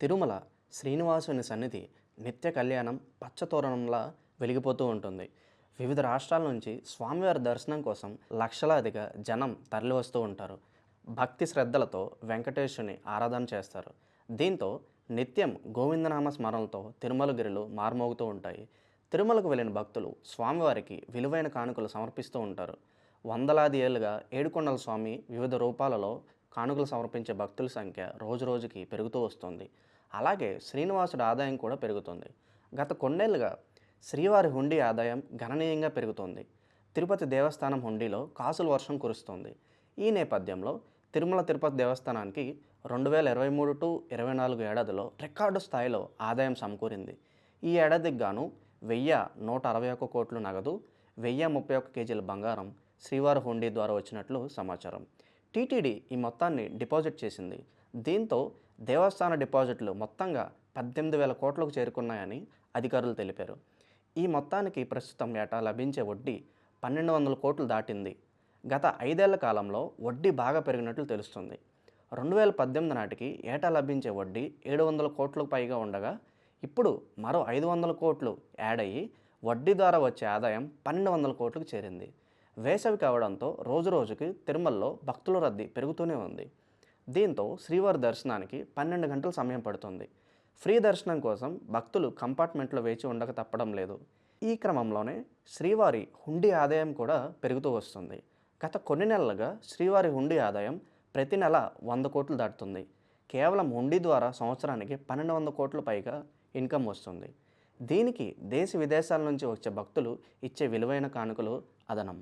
తిరుమల శ్రీనివాసుని సన్నిధి నిత్య కళ్యాణం పచ్చతోరణంలా వెలిగిపోతూ ఉంటుంది. వివిధ రాష్ట్రాల నుంచి స్వామివారి దర్శనం కోసం లక్షలాదిగా జనం తరలివస్తూ ఉంటారు. భక్తి శ్రద్ధలతో వెంకటేశుని ఆరాధన చేస్తారు. దీంతో నిత్యం గోవిందనామ స్మరణలతో తిరుమలగిరిలు మార్మోగుతూ ఉంటాయి. తిరుమలకు వెళ్ళిన భక్తులు స్వామివారికి విలువైన కానుకలు సమర్పిస్తూ ఉంటారు. వందలాది ఏళ్ళుగా ఏడుకొండల స్వామి వివిధ రూపాలలో కానుకలు సమర్పించే భక్తుల సంఖ్య రోజురోజుకి పెరుగుతూ వస్తుంది. అలాగే శ్రీనివాసుడి ఆదాయం కూడా పెరుగుతుంది. గత కొన్నేళ్ళుగా శ్రీవారి హుండీ ఆదాయం గణనీయంగా పెరుగుతోంది. తిరుపతి దేవస్థానం హుండీలో కాసుల వర్షం కురుస్తోంది. ఈ నేపథ్యంలో తిరుమల తిరుపతి దేవస్థానానికి రెండు వేల ఇరవై మూడు టు ఇరవై నాలుగు ఏడాదిలో రికార్డు స్థాయిలో ఆదాయం సమకూరింది. ఈ ఏడాదికి గాను వెయ్యి నూట అరవై ఒక్క కోట్లు నగదు వెయ్యి ముప్పై ఒక్క కేజీల బంగారం శ్రీవారి హుండీ ద్వారా వచ్చినట్లు సమాచారం. టీటీడీ ఈ మొత్తాన్ని డిపాజిట్ చేసింది. దీంతో దేవస్థాన డిపాజిట్లు మొత్తంగా పద్దెనిమిది వేల కోట్లకు చేరుకున్నాయని అధికారులు తెలిపారు. ఈ మొత్తానికి ప్రస్తుతం ఏటా లభించే వడ్డీ పన్నెండు వందల కోట్లు దాటింది. గత ఐదేళ్ళ కాలంలో వడ్డీ బాగా పెరిగినట్లు తెలుస్తుంది. రెండు వేల పద్దెనిమిది నాటికి ఏటా లభించే వడ్డీ ఏడు వందల కోట్లకు పైగా ఉండగా ఇప్పుడు మరో ఐదు వందల కోట్లు యాడ్ అయ్యి వడ్డీ ద్వారా వచ్చే ఆదాయం పన్నెండు వందల కోట్లకు చేరింది. వేసవి కావడంతో రోజు రోజుకి తిరుమలలో భక్తుల రద్దీ పెరుగుతూనే ఉంది. దీంతో శ్రీవారి దర్శనానికి పన్నెండు గంటల సమయం పడుతుంది. ఫ్రీ దర్శనం కోసం భక్తులు కంపార్ట్మెంట్లో వేచి ఉండక తప్పడం లేదు. ఈ క్రమంలోనే శ్రీవారి హుండీ ఆదాయం కూడా పెరుగుతూ వస్తుంది. గత కొన్ని నెలలుగా శ్రీవారి హుండీ ఆదాయం ప్రతి నెల వంద కోట్లు దాటుతుంది. కేవలం హుండీ ద్వారా సంవత్సరానికి పన్నెండు వంద కోట్ల పైగా ఇన్కమ్ వస్తుంది. దీనికి దేశ విదేశాల నుంచి వచ్చే భక్తులు ఇచ్చే విలువైన కానుకలు అదనం.